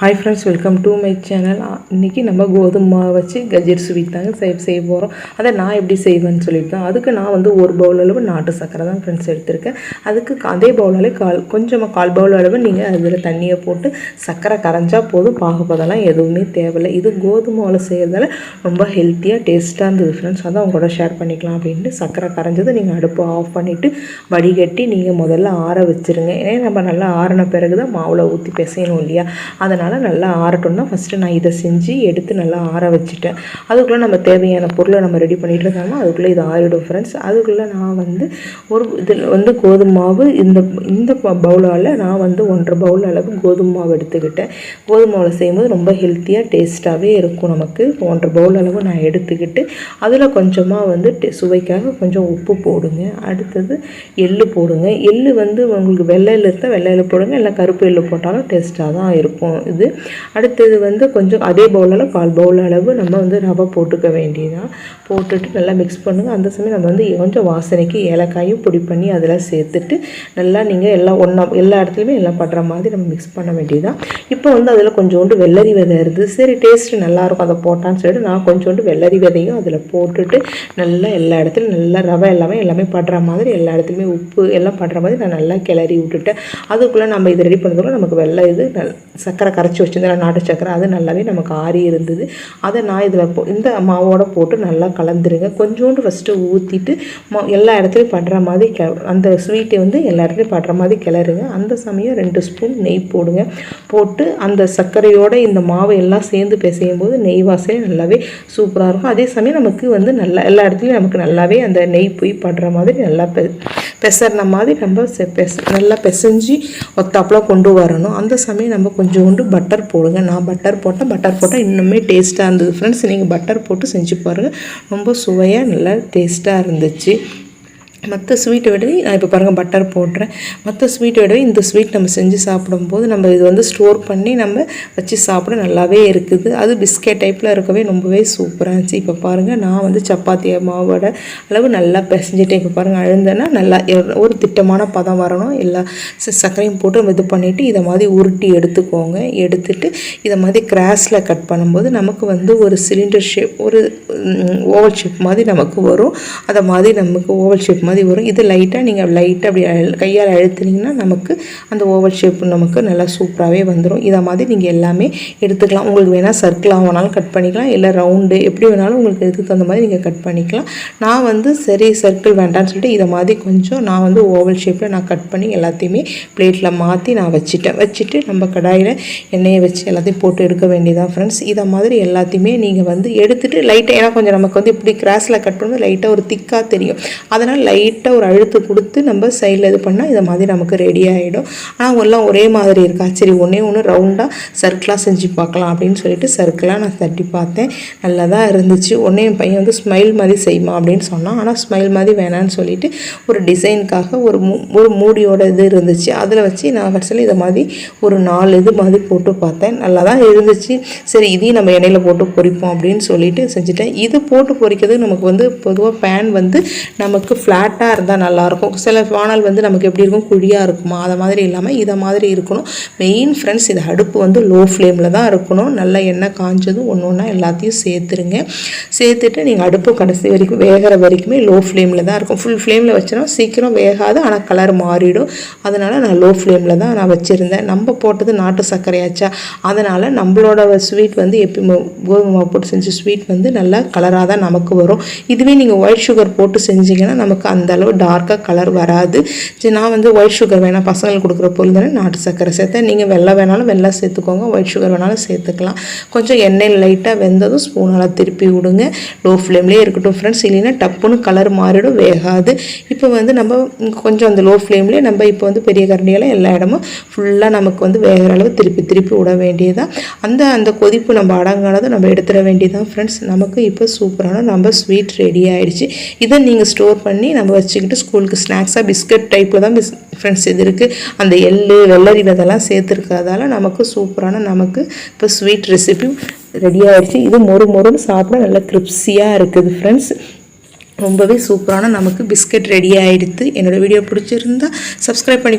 Hi friends welcome to my channel இன்றைக்கி நம்ம கோதுமை மாவு வச்சு கஜர் ஸ்வீட் தாங்க செய்ய செய்ய போகிறோம் அதை நான் எப்படி செய்வேன்னு சொல்லிட்டு தான் அதுக்கு நான் வந்து ஒரு பவுல் அளவு நாட்டு சக்கரை தான் ஃப்ரெண்ட்ஸ் எடுத்திருக்கேன். அதுக்கு அதே பவுல் அளவு கால் கொஞ்சமாக கால் பவுல் அளவு நீங்கள் அதில் தண்ணியை போட்டு சக்கரை கரைஞ்சால் போதும். பாகுபதெல்லாம் எதுவுமே தேவையில்லை. இது கோதுமை மாவில் செய்கிறதால ரொம்ப ஹெல்த்தியாக டேஸ்ட்டாக இருந்தது ஃப்ரெண்ட்ஸ் அதான் உங்களோட ஷேர் பண்ணிக்கலாம் அப்படின்ட்டு சக்கரை கரைஞ்சது நீங்கள் அடுப்பு ஆஃப் பண்ணிவிட்டு வடிகட்டி நீங்கள் முதல்ல ஆற வச்சுருங்க. ஏன்னா நம்ம நல்லா ஆறின பிறகு தான் மாவில் ஊற்றி பிசையணும் இல்லையா? அதனால் நல்லா ஆறட்டும்னா ஃபஸ்ட்டு நான் இதை செஞ்சு எடுத்து நல்லா ஆற வச்சுட்டேன். அதுக்குள்ளே நம்ம தேவையான பொருளை நம்ம ரெடி பண்ணிட்டு இருந்தோம்னா அதுக்குள்ளே இது ஆறிடும் ஃப்ரெண்ட்ஸ் அதுக்குள்ளே நான் வந்து ஒரு இதில் வந்து கோதுமை மாவு இந்த இந்த பவுலால் நான் வந்து ஒன்றரை பவுல் அளவு கோதுமை மாவு எடுத்துக்கிட்டேன். கோதுமை மாவில் செய்யும்போது ரொம்ப ஹெல்த்தியாக டேஸ்ட்டாகவே இருக்கும் நமக்கு. ஒன்றரை பவுல் அளவு நான் எடுத்துக்கிட்டு அதில் கொஞ்சமாக வந்து சுவைக்காக கொஞ்சம் உப்பு போடுங்க. அடுத்தது எள்ளு போடுங்க. எள்ளு வந்து உங்களுக்கு வெள்ளை எள்ளு இருந்தால் வெள்ளை எள்ளு போடுங்க. இல்லை கருப்பு எள்ளு போட்டாலும் டேஸ்ட்டாக தான் இருக்கும். இது அடுத்தது வந்து கொஞ்சம் அதே பவுலில் கால் பவுல் அளவு நம்ம வந்து ரவை போட்டுக்க வேண்டியதான் போட்டுட்டு நல்லா மிக்ஸ் பண்ணுங்கள் அந்த சமயம் நம்ம வந்து கொஞ்சம் வாசனைக்கு ஏலக்காயும் பொடி பண்ணி அதில் சேர்த்துட்டு நல்லா நீங்கள் எல்லாம் ஒன்றா எல்லா இடத்துலையுமே எல்லாம் படுற மாதிரி நம்ம மிக்ஸ் பண்ண வேண்டியதான் இப்போ வந்து அதில் கொஞ்சோண்டு வெள்ளரி விதை இருக்குது. சரி டேஸ்ட் நல்லாயிருக்கும் அதை போட்டான்னு சொல்லிட்டு நான் கொஞ்சோண்டு வெள்ளரி விதையும் அதில் போட்டுட்டு நல்லா எல்லா இடத்துலையும் நல்லா ரவை எல்லாமே எல்லாமே படுற மாதிரி எல்லா இடத்துலையுமே உப்பு எல்லாம் படுற மாதிரி நான் நல்லா கிளறி விட்டுட்டேன். அதுக்குள்ளே நம்ம இது ரெடி பண்ணுறதுக்குள்ள நமக்கு வெள்ளை இது சக்கரை சக்கரை அரைச்சி வச்சிருந்தேன் நாட்டு சக்கரை அது நல்லாவே நமக்கு ஆறி இருந்தது. அதை நான் இதில் போ இந்த மாவோட போட்டு நல்லா கலந்துருங்க. கொஞ்சோண்டு ஃபஸ்ட்டு ஊற்றிட்டு மா எல்லா இடத்துலையும் படுற மாதிரி கெ அந்த ஸ்வீட்டை வந்து எல்லா இடத்துலையும் படுற மாதிரி கிளறுங்க. அந்த சமயம் ரெண்டு ஸ்பூன் நெய் போடுங்க. போட்டு அந்த சர்க்கரையோட இந்த மாவை எல்லாம் சேர்ந்து பிசையும் போது நெய் வாசனை நல்லாவே சூப்பராக இருக்கும். அதே சமயம் நமக்கு வந்து நல்லா எல்லா இடத்துலையும் நமக்கு நல்லாவே அந்த நெய் போய் படுற மாதிரி நல்லா பெசர்ன மாதிரி நம்ம பெச நல்லா பிசைஞ்சு ஒத்தாப்பில் கொண்டு வரணும். அந்த சமயம் நம்ம கொஞ்சோண்டு பட்டர் போடுங்க. நான் பட்டர் போட்டேன் பட்டர் போட்டால் இன்னுமே டேஸ்ட்டாக இருந்தது. ஃப்ரெண்ட்ஸ் நீங்கள் பட்டர் போட்டு செஞ்சு பாருங்கள் ரொம்ப சுவையாக நல்லா டேஸ்ட்டாக இருந்துச்சு. மற்ற ஸ்வீட்டை விடவே நான் இப்போ பாருங்கள் பட்டர் போடுறேன். மற்ற ஸ்வீட்டை விடவே இந்த ஸ்வீட் நம்ம செஞ்சு சாப்பிடும்போது நம்ம இது வந்து ஸ்டோர் பண்ணி நம்ம வச்சு சாப்பிட நல்லாவே இருக்குது. அது பிஸ்கெட் டைப்பில் இருக்கவே ரொம்பவே சூப்பராக இருந்துச்சு. இப்போ பாருங்கள் நான் வந்து சப்பாத்தி மாவோட அளவு நல்லா பிசைஞ்சிட்டேன். இப்போ பாருங்கள் அழுந்தேன்னா நல்லா ஒரு திட்டமான பதம் வரணும். எல்லா சர்க்கரையும் போட்டு நம்ம இது பண்ணிவிட்டு இதை மாதிரி உருட்டி எடுத்துக்கோங்க. எடுத்துட்டு இதை மாதிரி கிராஸில் கட் பண்ணும்போது நமக்கு வந்து ஒரு சிலிண்டர் ஷேப் ஒரு ஓவல் ஷேப் மாதிரி நமக்கு வரும். அதை மாதிரி நமக்கு ஓவல் ஷேப் மாதிரி வரும். இது லைட்டாக நீங்கள் லைட்டாக அப்படி அழு- கையால் அழுத்துனீங்கன்னா நமக்கு அந்த ஓவல் ஷேப் நமக்கு நல்லா சூப்பராகவே வந்துடும் இதை மாதிரி நீங்கள் எல்லாமே எடுத்துக்கலாம். உங்களுக்கு வேணால் சர்க்கிளாக வேணாலும் கட் பண்ணிக்கலாம். இல்லை ரவுண்டு எப்படி வேணாலும் உங்களுக்கு இதுக்கு தகுந்த மாதிரி நீங்கள் கட் பண்ணிக்கலாம். நான் வந்து சரி சர்க்கிள் வேண்டாம்னு சொல்லிட்டு இதை மாதிரி கொஞ்சம் நான் வந்து ஓவல் ஷேப்பில் நான் கட் பண்ணி எல்லாத்தையுமே பிளேட்டில் மாற்றி நான் வச்சுட்டேன். வச்சுட்டு நம்ம கடாயில் எண்ணெயை வச்சு எல்லாத்தையும் போட்டு எடுக்க வேண்டியதான் ஃப்ரெண்ட்ஸ் இதை மாதிரி எல்லாத்தையுமே நீங்கள் வந்து எடுத்துகிட்டு லைட்டாக ஏன்னா கொஞ்சம் நமக்கு வந்து இப்படி கிராஸில் கட் பண்ணும்போது லைட்டாக ஒரு திக்காக தெரியும். அதனால் லைட் லைட்டாக ஒரு அழுத்து கொடுத்து நம்ம சைடில் இது பண்ணால் இதை மாதிரி நமக்கு ரெடி ஆகிடும் ஆனால் எல்லாம் ஒரே மாதிரி இருக்கா? சரி ஒன்றே ஒன்று ரவுண்டாக சர்க்கிளாக செஞ்சு பார்க்கலாம் அப்படின்னு சொல்லிட்டு சர்க்கிளாக நான் தட்டி பார்த்தேன். நல்லா தான் இருந்துச்சு. உடனே என் பையன் வந்து ஸ்மைல் மாதிரி செய்யுமா அப்படின்னு சொன்னான். ஆனால் ஸ்மைல் மாதிரி வேணான்னு சொல்லிட்டு ஒரு டிசைனுக்காக ஒரு மூ ஒரு மூடியோட இது இருந்துச்சு. அதில் வச்சு நான் கடைசியில் இதை மாதிரி ஒரு நாலு இது மாதிரி போட்டு பார்த்தேன். நல்லா தான் இருந்துச்சு. சரி இதையும் நம்ம எண்ணெயில் போட்டு பொரிப்போம் அப்படின்னு சொல்லிட்டு செஞ்சுட்டேன். இது போட்டு பொரிக்கிறது நமக்கு வந்து பொதுவாக பேன் வந்து நமக்கு ஃப்ளாட் ஃப்ளாட்டாக இருந்தால் நல்லாயிருக்கும். சில வானல் வந்து நமக்கு எப்படி இருக்கும்? குழியாக இருக்குமா? அதை மாதிரி இல்லாமல் இதை மாதிரி இருக்கணும். மெயின் ஃப்ரெண்ட்ஸ் இது அடுப்பு வந்து லோ ஃப்ளேமில் தான் இருக்கணும். நல்லா எண்ணெய் காஞ்சதும் ஒன்று ஒன்றா எல்லாத்தையும் சேர்த்துருங்க. சேர்த்துட்டு நீங்கள் அடுப்பு கடைசி வரைக்கும் வேகிற வரைக்குமே லோ ஃப்ளேமில் தான் இருக்கும். ஃபுல் ஃப்ளேமில் வச்சோன்னா சீக்கிரம் வேகாது ஆனால் கலர் மாறிடும். அதனால் நான் லோ ஃப்ளேமில் தான் நான் வச்சுருந்தேன். நம்ம போட்டது நாட்டு சர்க்கரையாச்சா அதனால் நம்மளோட ஸ்வீட் வந்து எப்பயுமே கோதுமை மாவு போட்டு செஞ்ச ஸ்வீட் வந்து நல்லா கலராக தான் நமக்கு வரும். இதுவே நீங்கள் ஒயிட் சுகர் போட்டு செஞ்சீங்கன்னா நமக்கு அந்த அளவு டார்க்காக கலர் வராது. சரி நான் வந்து ஒயிட் சுகர் வேணால் பசங்களுக்கு கொடுக்குற பொருள் தானே? நாட்டு சர்க்கரை சேர்த்தேன். நீங்கள் வெள்ளை வேணாலும் வெள்ளை சேர்த்துக்கோங்க. ஒயிட் சுகர் வேணாலும் சேர்த்துக்கலாம். கொஞ்சம் எண்ணெய் லைட்டாக வெந்ததும் ஸ்பூனால் திருப்பி விடுங்க. லோ ஃப்ளேம்லேயே இருக்கட்டும் ஃப்ரெண்ட்ஸ் இல்லைன்னா டப்புன்னு கலர் மாறிடும் வேகாது. இப்போ வந்து நம்ம கொஞ்சம் அந்த லோ ஃப்ளேம்லேயே நம்ம இப்போ வந்து பெரிய கரண்டியால் எல்லா இடமும் ஃபுல்லாக நமக்கு வந்து வேகிற அளவு திருப்பி திருப்பி விட வேண்டியதான் அந்த அந்த கொதிப்பு நம்ம அடங்கானதும் நம்ம எடுத்துட வேண்டியதான் ஃப்ரெண்ட்ஸ் நமக்கு இப்போ சூப்பரான நம்ம ஸ்வீட் ரெடி ஆகிடுச்சு இதை நீங்கள் ஸ்டோர் பண்ணி நம்ம வச்சுக்கிட்டு ஸ்கூலுக்கு ஸ்நாக்ஸாக பிஸ்கட் டைப்பில் தான் பிஸ் ஃப்ரெண்ட்ஸ் இது இருக்குது அந்த எள்ளு வெள்ளரி விதெல்லாம் சேர்த்துருக்கிறதால நமக்கு சூப்பரான நமக்கு இப்போ ஸ்வீட் ரெசிபி ரெடி ஆகிடுச்சு இது மொறு மொறுன்னு சாப்பிட நல்லா கிரிப்ஸியாக இருக்குது ஃப்ரெண்ட்ஸ் ரொம்பவே சூப்பரான நமக்கு பிஸ்கட் ரெடி ஆகிடுது என்னோடய வீடியோ பிடிச்சிருந்தா சப்ஸ்கிரைப் பண்ணி